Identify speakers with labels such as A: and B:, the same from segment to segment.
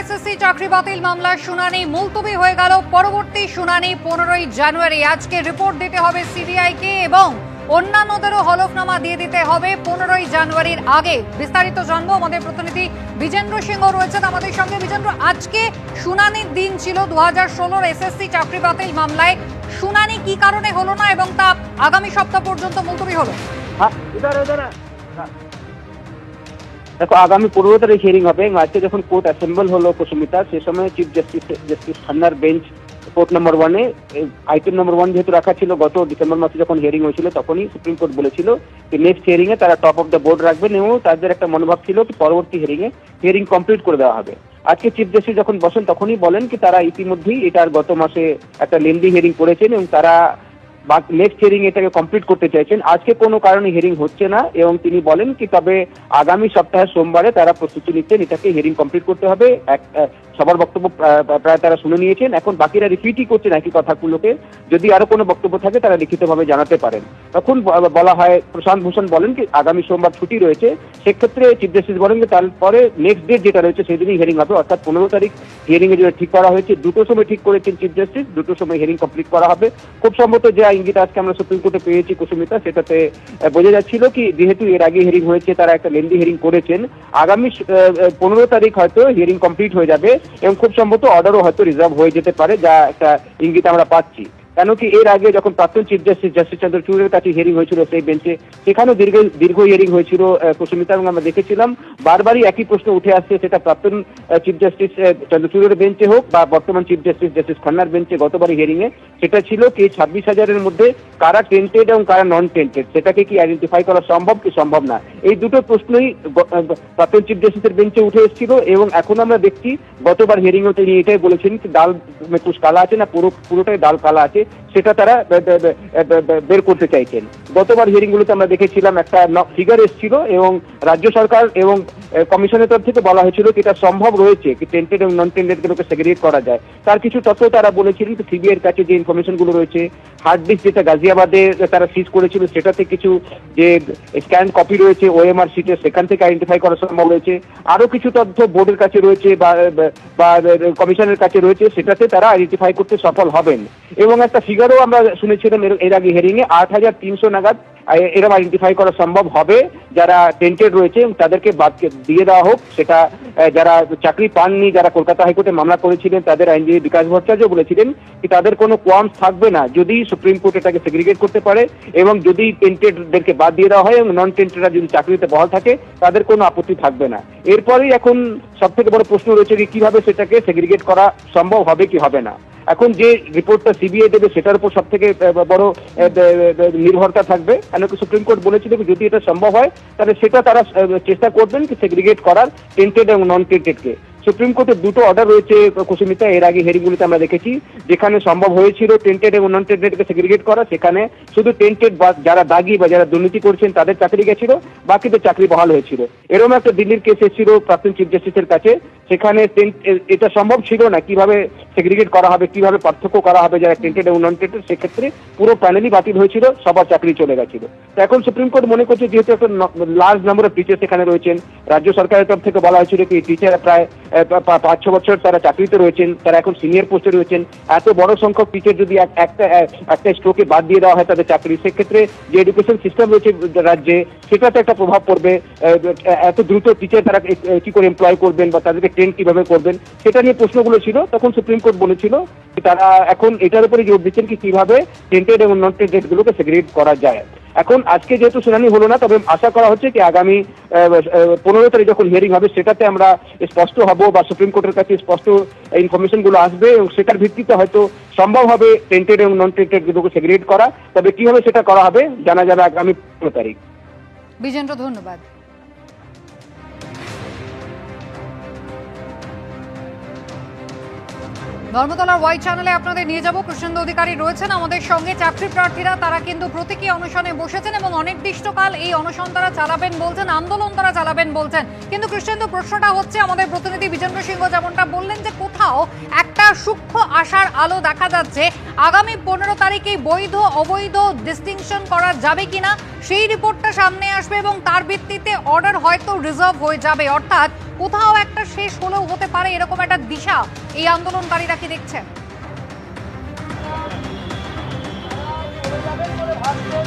A: SSC চাকরি বাতিল মামলার শুনানি মুলতবি হয়ে গেল। পরবর্তী শুনানি পনেরোই জানুয়ারি। আজকে রিপোর্ট দিতে হবে সিবিআইকে এবং অন্যান্যদেরও হলফনামা দিয়ে দিতে হবে পনেরোই জানুয়ারির আগে। বিস্তারিত জানব আমাদের প্রতিনিধি বিজেন্দ্র সিংহ রয়েছেন আমাদের সঙ্গে। বিজেন্দ্র, আজকে শুনানির দিন ছিল দু হাজার ষোলোর এসএসসি চাকরি বাতিল মামলায়। শুনানি কি কারণে হলো না এবং তা আগামী সপ্তাহ পর্যন্ত মুলতবি হলো?
B: হ্যাঁ ইধার দেখো, আগামী পনেরো তারিখ হিয়ারিং হবে। আজকে যখন কোর্ট অ্যাসেম্বল হলো কুসুমিতা সে সময় চিফ জাস্টিস জাস্টিস খান্নার বেঞ্চ কোর্ট নম্বর ওয়ানে আইটেম নম্বর ওয়ান যেহেতু রাখা ছিল, গত ডিসেম্বর মাসে যখন হিয়ারিং হয়েছিল, তখনই সুপ্রিম কোর্ট বলেছিল যে নেক্সট হিয়ারিং এ তারা টপ অফ দ্য বোর্ড রাখবেন এবং তাদের একটা মনোভাব ছিল কি পরবর্তী হিয়ারিং এ হিয়ারিং কমপ্লিট করে দেওয়া হবে। আজকে চিফ জাস্টিস যখন বসেন, তখনই বলেন কি তারা ইতিমধ্যেই এটার গত মাসে একটা লেন্দি হিয়ারিং করেছেন এবং তারা নেক্সট হিয়ারিং এটাকে কমপ্লিট করতে চাইছেন। আজকে কোনো কারণে হিয়ারিং হচ্ছে না এবং তিনি বলেন কি, তবে আগামী সপ্তাহের সোমবারে তারা প্রস্তুতি নিচ্ছেন, এটাকে হিয়ারিং কমপ্লিট করতে হবে। এক সবার বক্তব্য প্রায় তারা শুনে নিয়েছেন। এখন বাকিরা রিপিটই করছেন একই কথাগুলোকে। যদি আরও কোনো বক্তব্য থাকে, তারা লিখিতভাবে জানাতে পারেন। তখন বলা হয়, প্রশান্ত ভূষণ বলেন কি, আগামী সোমবার ছুটি রয়েছে। সেক্ষেত্রে চিফ জাস্টিস বলেন যে তারপরে নেক্সট ডেট যেটা রয়েছে, সেদিনই হিয়ারিং হবে। অর্থাৎ পনেরো তারিখ হিয়ারিং এর জন্য ঠিক করা হয়েছে, দুটো সময় ঠিক করেছেন চিফ জাস্টিস দুটো সময় হিয়ারিং কমপ্লিট করা হবে। খুব সম্ভবত যে ইঙ্গিত আজকে আমরা সুপ্রিম কোর্টে পেয়েছি কুসুমিতা, সেটাতে বোঝা যাচ্ছিল কি, যেহেতু এর আগে হিয়ারিং হয়েছে, তারা একটা লেন্দি হিয়ারিং করেছেন। আগামী পনেরো তারিখ হয়তো হিয়ারিং কমপ্লিট হয়ে যাবে। এবং খুব সম্ভবত অর্ডারও হয়তো রিজার্ভ হয়ে যেতে পারে যা একটা ইঙ্গিত আমরা পাচ্ছি। কেন কি এর আগে যখন প্রাক্তন চিফ জাস্টিস জাস্টিস চন্দ্রচূড়ের কাছে হিয়ারিং হয়েছিল সেই বেঞ্চে সেখানেও দীর্ঘ দীর্ঘ হিয়ারিং হয়েছিল কুসুমিতা এবং আমরা দেখেছিলাম। বারবারই একই প্রশ্ন উঠে আসছে, সেটা প্রাক্তন চিফ জাস্টিস চন্দ্রচূড়ের বেঞ্চে হোক বা বর্তমান চিফ জাস্টিস জাস্টিস খান্নার বেঞ্চে গতবার হিয়ারিং এ সেটা ছিল কি ছাব্বিশ হাজারের মধ্যে কারা টেন্টেড এবং কারা নন টেন্টেড সেটাকে কি আইডেন্টিফাই করা সম্ভব কি সম্ভব না? এই দুটো প্রশ্নই প্রাক্তন চিফ জাস্টিসের বেঞ্চে উঠে এসেছিল এবং এখন আমরা দেখছি গতবার হিয়ারিং তিনি এটাই বলেছেন কি, ডাল মে কুশ কালা আছে না, পুরো, পুরোটাই ডাল কালা আছে। সেটা তারা বের করতে চাইছেন। গতবার হিয়ারিং গুলোতে আমরা দেখেছিলাম একটা ফিগার এসেছিল এবং রাজ্য সরকার এবং কমিশনের তরফ থেকে বলা হয়েছিল কি এটা সম্ভব রয়েছে, কি টেন্টেড এবং নন টেন্টেড গুলোকে সেগ্রিগেট করা যায়। তার কিছু তথ্য তারা বলেছিলেন কি সিবিআই এর কাছে যে ইনফরমেশনগুলো রয়েছে হার্ড ডিস্ক যেটা গাজিয়াবাদে তারা সিজ করেছিল, সেটাতে কিছু যে স্ক্যান কপি রয়েছে ওএমআর সিটে সেখান থেকে আইডেন্টিফাই করা সম্ভব রয়েছে আরও কিছু তথ্য বোর্ডের কাছে রয়েছে বা কমিশনের কাছে রয়েছে, সেটাতে তারা আইডেন্টিফাই করতে সফল হবেন। এবং একটা ফিগারও আমরা শুনেছিলাম এর- আগে হেরিং এ, আট হাজার তিনশো নাগাদ এরম আইডেন্টিফাই করা সম্ভব হবে। যারা টেন্টেড রয়েছে তাদেরকে বাদ দিয়ে দেওয়া হোক, সেটা যারা চাকরি পাননি, যারা কলকাতা হাইকোর্টে মামলা করেছিলেন, তাদের আইনজীবী বিকাশ ভট্টাচার্য বলেছিলেন কি তাদের কোনো কোয়ামস থাকবে না। যদি সুপ্রিম কোর্ট এটাকে সেগ্রিগেট করতে পারে, এবং যদি টেন্টেডদেরকে বাদ দিয়ে দেওয়া হয়, এবং নন টেন্টেডরা যদি চাকরিতে বহাল থাকে, তাদের কোনো আপত্তি থাকবে না। এরপরেই এখন সব থেকে বড় প্রশ্ন রয়েছে কি কীভাবে সেটাকে সেগ্রিগেট করা সম্ভব হবে কি হবে না। এখন যে রিপোর্টটা সিবিআই দেবে, সেটার উপর সব থেকে বড় নির্ভরতা থাকবে। কেন কি সুপ্রিম কোর্ট বলেছিল যদি এটা সম্ভব হয়, তাহলে সেটা তারা চেষ্টা করবেন সেগ্রিগেট করার টেন্টেড এবং নন টেন্টেডকে সুপ্রিম কোর্টের দুটো অর্ডার রয়েছে, কুসুমিতা, এর আগে হেরিংগুলিতে আমরা দেখেছি। যেখানে সম্ভব হয়েছিল টেন্টেড এবং নন টেন্টেডকে সেগ্রিগেট করা, সেখানে শুধু টেন্টেড বা যারা দাগি বা যারা দুর্নীতি করছেন, তাদের চাকরি গেছিল, বাকিদের চাকরি বহাল হয়েছিল। এরকম একটা দিল্লির কেস এসেছিল প্রাক্তন চিফ জাস্টিসের কাছে, সেখানে এটা সম্ভব ছিল না কীভাবে সেগ্রিগেট করা হবে, কীভাবে পার্থক্য করা হবে যারা টেন্টেড এবং নন টেন্টেড সেক্ষেত্রে পুরো প্যানেলই বাতিল হয়েছিল, সবার চাকরি চলে গেছিল। তো এখন সুপ্রিম কোর্ট মনে করছে, যেহেতু একটা লার্জ নাম্বার অফ টিচার সেখানে রয়েছেন, রাজ্য সরকারের তরফ থেকে বলা হয়েছিল কি টিচার প্রায় পাঁচ ছ বছর তারা চাকরিতে রয়েছেন, তারা এখন সিনিয়র পোস্টে রয়েছেন। এত বড় সংখ্যক টিচার যদি এক- একটা একটা স্ট্রোকে বাদ দিয়ে দেওয়া হয় তাদের চাকরি, সেক্ষেত্রে যে এডুকেশন সিস্টেম রয়েছে রাজ্যে, সেটাতে একটা প্রভাব পড়বে। এত দ্রুত টিচার তারা কি করে এমপ্লয় করবেন বা তাদেরকে ট্রেন কীভাবে করবেন, সেটা নিয়ে প্রশ্নগুলো ছিল। তখন সুপ্রিম কোর্ট বলেছিল তারা এখন এটার উপরে জোর দিচ্ছেন কি কীভাবে টেন্টেড এবং নন টেন্টেড গুলোকে সেগ্রিগেট করা যায়। এখন আজকে যেহেতু শুনানি হলো না, তবে আশা করা হচ্ছে কি আগামী পনেরো তারিখ যখন হিয়ারিং হবে, সেটাতে আমরা স্পষ্ট হব বা সুপ্রিম কোর্টের কাছে স্পষ্ট ইনফরমেশনগুলো আসবে এবং সেটার ভিত্তিতে হয়তো সম্ভব হবে টেন্টেড এবং নন টেন্টেড গুলোকে সেগ্রিগেট করা। তবে কীভাবে সেটা করা হবে, জানা যাবে আগামী পনেরো তারিখ।
A: বিজেন্দ্র, ধন্যবাদ। ধর্মতলার ওয়াই চ্যানেলে আপনাদের নিয়ে যাব। কৃষ্ণেন্দু অধিকারী রয়েছেন আমাদের সঙ্গে। চাকরি প্রার্থীরা, তারা কিন্তু প্রতীকী অনশনে বসেছেন এবং অনির্দিষ্টকাল এই অনশন তারা চালাবেন বলছেন, আন্দোলন তারা চালাবেন বলছেন। কিন্তু কৃষ্ণেন্দু, প্রশ্নটা হচ্ছে, আমাদের প্রতিনিধি বিজেন্দ্র সিংহ যেমনটা বললেন যে কোথাও একটা সূক্ষ্ম আশার আলো দেখা যাচ্ছে। আগামী পনেরো তারিখে বৈধ, অবৈধ ডিস্টিংশন করা যাবে কিনা, সেই রিপোর্টটা সামনে আসবে এবং তার ভিত্তিতে অর্ডার হয়তো রিজার্ভ হয়ে যাবে। অর্থাৎ কোথাও একটা শেষ হলেও হতে পারে এরকম একটা দিশা এই আন্দোলনকারীরা কি দেখছেন?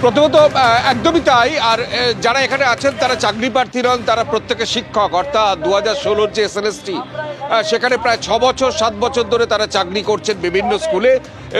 C: প্রথমত একদমই তাই। আর যারা এখানে আছেন, তারা চাকরি প্রার্থী নন, তারা প্রত্যেকে শিক্ষক। অর্থাৎ দু হাজার ষোলোর যে এসএলএসটি সেখানে প্রায় ছ বছর, সাত বছর ধরে তারা চাকরি করছেন বিভিন্ন স্কুলে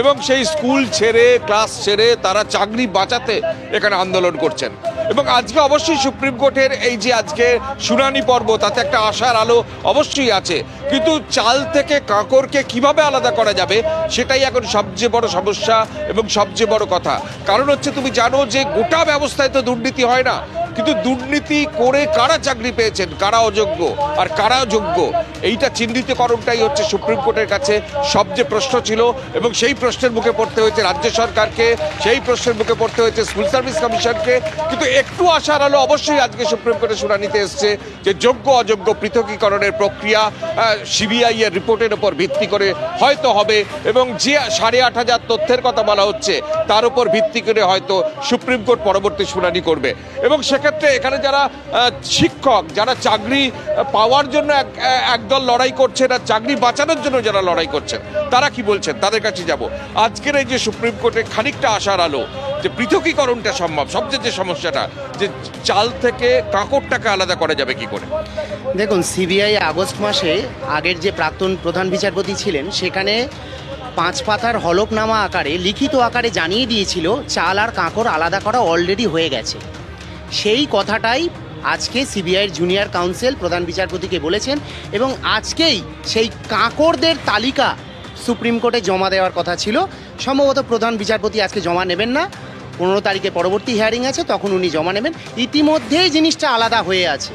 C: এবং সেই স্কুল ছেড়ে, ক্লাস ছেড়ে তারা চাকরি বাঁচাতে এখানে আন্দোলন করছেন। এবং আজকে অবশ্যই সুপ্রিম কোর্টের এই যে আজকে শুনানি পর্ব, তাতে একটা আশার আলো অবশ্যই আছে। কিন্তু চাল থেকে কাঁকরকে কীভাবে আলাদা করা যাবে, সেটাই এখন সবচেয়ে বড় সমস্যা এবং সবচেয়ে বড় কথা। কারণ হচ্ছে, তুমি জানো যে গোটা ব্যবস্থায় তো দুর্নীতি হয় না। কিন্তু দুর্নীতি করে কারা চাকরি পেয়েছেন? কারা অযোগ্য আর কারা যোগ্য, এইটা চিহ্নিতকরণটাই হচ্ছে সুপ্রিম কোর্টের কাছে সবচেয়ে প্রশ্ন ছিল এবং সেই প্রশ্নের মুখে পড়তে হয়েছে রাজ্য সরকারকে, সেই প্রশ্নের মুখে পড়তে হয়েছে স্কুল সার্ভিস কমিশনকে। কিন্তু একটু আশার আলো অবশ্যই আজকে সুপ্রিম কোর্টে শুনানিতে এসছে যে যোগ্য, অযোগ্য পৃথকীকরণের প্রক্রিয়া সিবিআই এর রিপোর্টের উপর ভিত্তি করে হয়তো হবে এবং যে সাড়ে আট হাজার তথ্যের কথা বলা হচ্ছে, তার উপর ভিত্তি করে হয়তো সুপ্রিম কোর্ট পরবর্তী শুনানি করবে। এবং সেক্ষেত্রে এখানে যারা শিক্ষক, যারা চাকরি পাওয়ার জন্য এক- একদল লড়াই করছে আর চাকরি বাঁচানোর জন্য যারা লড়াই করছেন তারা কি বলছেন? তাদের কাছে যাব। আজকের এই যে সুপ্রিম কোর্টে খানিকটা আশার আলো, যে পৃথকীকরণটা সম্ভব, সবচেয়ে যে সমস্যাটা, যে চাল থেকে কাঁকড়টাকে আলাদা করা যাবে কি করে?
D: দেখুন, সিবিআই আগস্ট মাসে আগের যে প্রাক্তন প্রধান বিচারপতি ছিলেন, সেখানে পাঁচ পাতার হলফনামা আকারে, লিখিত আকারে জানিয়ে দিয়েছিল, চাল আর কাঁকর আলাদা করা অলরেডি হয়ে গেছে। সেই কথাটাই আজকে সিবিআইয়ের জুনিয়র কাউন্সিল প্রধান বিচারপতিকে বলেছেন এবং আজকেই সেই কাঁকরদের তালিকা সুপ্রিম কোর্টে জমা দেওয়ার কথা ছিল। সম্ভবত প্রধান বিচারপতি আজকে জমা নেবেন না। পনেরো তারিখে পরবর্তী হিয়ারিং আছে, তখন উনি জমা নেবেন। ইতিমধ্যেই জিনিসটা আলাদা হয়ে আছে।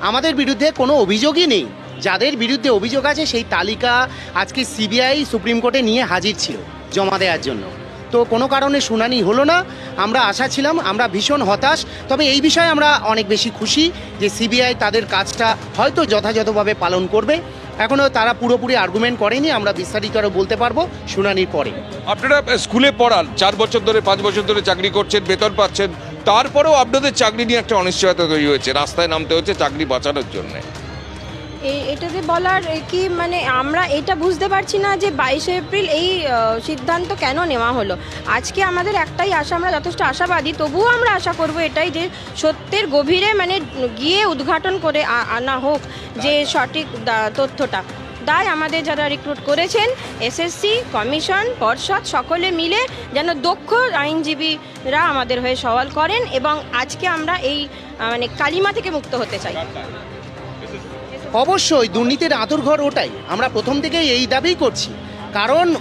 D: আমাদের বিরুদ্ধে কোনো অভিযোগই নেই। যাদের বিরুদ্ধে অভিযোগ আছে, সেই তালিকা আজকে সিবিআই সুপ্রিম কোর্টে নিয়ে হাজির ছিল জমা দেওয়ার জন্য। তো কোনো কারণে শুনানি হলো না। আমরা আশা ছিলাম, আমরা ভীষণ হতাশ। তবে এই বিষয়ে আমরা অনেক বেশি খুশি যে সিবিআই তাদের কাজটা হয়তো যথাযথভাবে পালন করবে। এখনও তারা পুরোপুরি আর্গুমেন্ট করেনি, আমরা বিস্তারিত আরও বলতে পারব শুনানির পরে।
C: আপনারা স্কুলে পড়ান, চার বছর ধরে, পাঁচ বছর ধরে চাকরি করছেন, বেতন পাচ্ছেন। তারপরেও আপনাদের চাকরি নিয়ে একটা অনিশ্চয়তা তৈরি হয়েছে। রাস্তায় নামতে হচ্ছে চাকরি বাঁচানোর জন্য।
E: এটাতে বলার কি মানে আমরা এটা বুঝতে পারছি না যে বাইশে এপ্রিল এই সিদ্ধান্ত কেন নেওয়া হলো। আজকে আমাদের একটাই আশা আমরা যথেষ্ট আশাবাদী তবুও আমরা আশা করব এটাই যে সত্যের গভীরে মানে গিয়ে উদ্ঘাটন করে আনা হোক যে সঠিক তথ্যটা। তাই আমাদের যারা রিক্রুট করেছেন এসএসসি কমিশন পর্ষদ সকলে মিলে যেন দক্ষ আইনজীবীরা আমাদের হয়ে সওয়াল করেন এবং আজকে আমরা এই মানে কালিমা থেকে মুক্ত হতে চাই।
D: অবশ্যই দুর্নীতির আঁতুরঘর ওটাই। আমরা প্রথম থেকেই এই দাবিই করছি। কারণ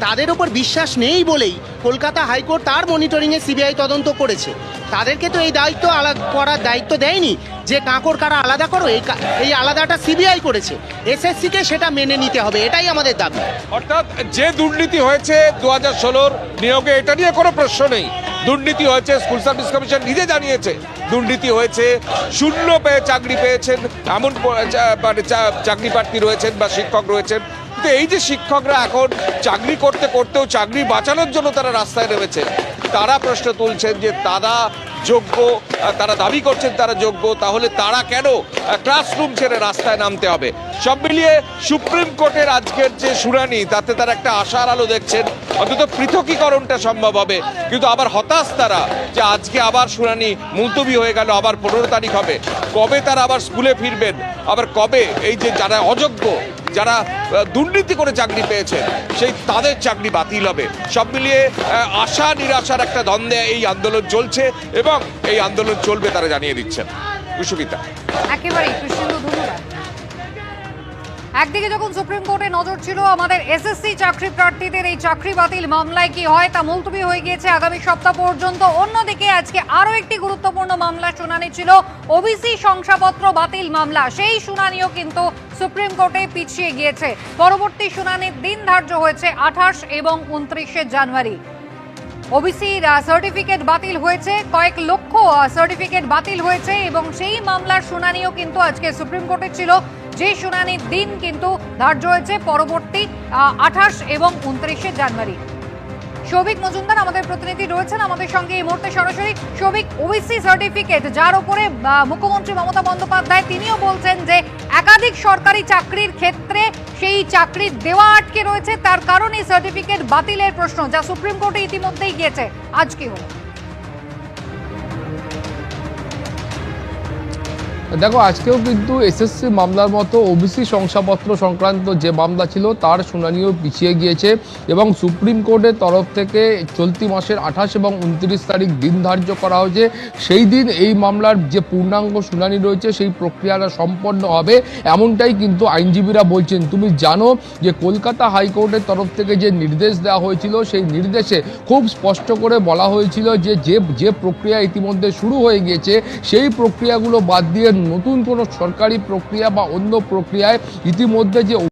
D: তাদের ওপর বিশ্বাস নেই বলেই কলকাতা হাইকোর্ট তার মনিটরিংয়ে সিবিআই তদন্ত করেছে। তাদেরকে তো এই দায়িত্ব আলাদা করার দায়িত্ব দেয়নি। যে কাঁকর কারা আলাদা করো, এই এই আলাদাটা সিবিআই করেছে। এসএসসিকে সেটা মেনে নিতে হবে, এটাই আমাদের দাবি।
C: অর্থাৎ যে দুর্নীতি হয়েছে দু হাজার ষোলোর নিয়োগে, এটা নিয়ে কোনো প্রশ্ন নেই। দুর্নীতি হয়েছে, স্কুল সার্ভিস কমিশন নিজে জানিয়েছে, দুর্নীতি হয়েছে, শূন্য পেয়ে চাকরি পেয়েছেন, এমন মানে চাকরি প্রার্থী রয়েছেন বা শিক্ষক রয়েছেন। কিন্তু এই যে শিক্ষকরা এখন চাকরি করতে, করতেও চাকরি বাঁচানোর জন্য তারা রাস্তায় নেমেছে। তারা প্রশ্ন তুলছেন যে তারা যোগ্য তারা দাবি করছেন তারা যোগ্য, তাহলে তারা কেন ক্লাসরুম ছেড়ে রাস্তায় নামতে হবে? সব মিলিয়ে সুপ্রিম কোর্টের আজকের যে শুনানি, তাতে তারা একটা আশার আলো দেখছেন। অন্তত পৃথকীকরণটা সম্ভব হবে। কিন্তু আবার হতাশ তারা যে আজকে আবার শুনানি মুলতবি হয়ে গেল, আবার পনেরো তারিখ হবে। কবে তারা আবার স্কুলে ফিরবেন? আবার কবে এই যে যারা অযোগ্য, যারা দুর্নীতি করে চাকরি পেয়েছে সেই তাদের চাকরি বাতিল হবে। সব মিলিয়ে আশা নিরাশার একটা দ্বন্দ্বে এই আন্দোলন চলছে এবং এই আন্দোলন চলবে তারা জানিয়ে দিচ্ছেন। কুসুমিতা।
A: একেবারেই একদিকে যখন সুপ্রিম কোর্টে নজর ছিল, আমাদের এসএসসি চাকরি প্রার্থীদের এই চাকরি বাতিল মামলায় কি হয় তা মুলতবি হয়ে গিয়েছে আগামী সপ্তাহ পর্যন্ত। অন্যদিকে আজকে আরও একটি গুরুত্বপূর্ণ মামলা শুনানি ছিল ওবিসি শংসাপত্র বাতিল মামলা। সেই শুনানিও কিন্তু সুপ্রিম কোর্টে পিছিয়ে গিয়েছে। পরবর্তী শুনানির দিন ধার্য হয়েছে আঠাশ এবং উনত্রিশে জানুয়ারি। ওবিসির সার্টিফিকেট বাতিল হয়েছে, কয়েক লক্ষ সার্টিফিকেট বাতিল হয়েছে এবং সেই মামলার শুনানিও কিন্তু আজকে সুপ্রিম কোর্টে ছিল। যে শুনানির দিন কিন্তু ধার্য হয়েছে পরবর্তী আঠাশ এবং উনত্রিশে জানুয়ারি। সৌভিক মজুমদার আমাদের প্রতিনিধি রয়েছেন আমাদের সঙ্গে এই মুহূর্তে সরাসরি। সৌভিক ওবিসি সার্টিফিকেট যার উপরে মুখ্যমন্ত্রী মমতা বন্দ্যোপাধ্যায় তিনিও বলছেন যে একাধিক সরকারি চাকরির ক্ষেত্রে সেই চাকরি দেওয়া আটকে রয়েছে। তার কারণ সার্টিফিকেট বাতিলের প্রশ্ন যা সুপ্রিম কোর্টে ইতিমধ্যেই গিয়েছে। আজ কি হলো?
F: দেখো, আজকেও কিন্তু এসএসসি মামলার মতো ওবিসি শংসাপত্র সংক্রান্ত যে মামলা ছিল, তার শুনানিও পিছিয়ে গিয়েছে এবং সুপ্রিম কোর্টের তরফ থেকে চলতি মাসের আঠাশ এবং উনত্রিশ তারিখ দিন ধার্য করা হয়েছে। সেই দিন এই মামলার যে পূর্ণাঙ্গ শুনানি রয়েছে, সেই প্রক্রিয়াটা সম্পন্ন হবে, এমনটাই কিন্তু আইনজীবীরা বলছেন। তুমি জানো যে কলকাতা হাইকোর্টের তরফ থেকে যে নির্দেশ দেওয়া হয়েছিল, সেই নির্দেশে খুব স্পষ্ট করে বলা হয়েছিল যে যে প্রক্রিয়া ইতিমধ্যে শুরু হয়ে গিয়েছে, সেই প্রক্রিয়াগুলো বাদ দিয়ে নতুন কোনো সরকারি প্রক্রিয়া বা অন্য প্রক্রিয়ায় ইতিমধ্যে যে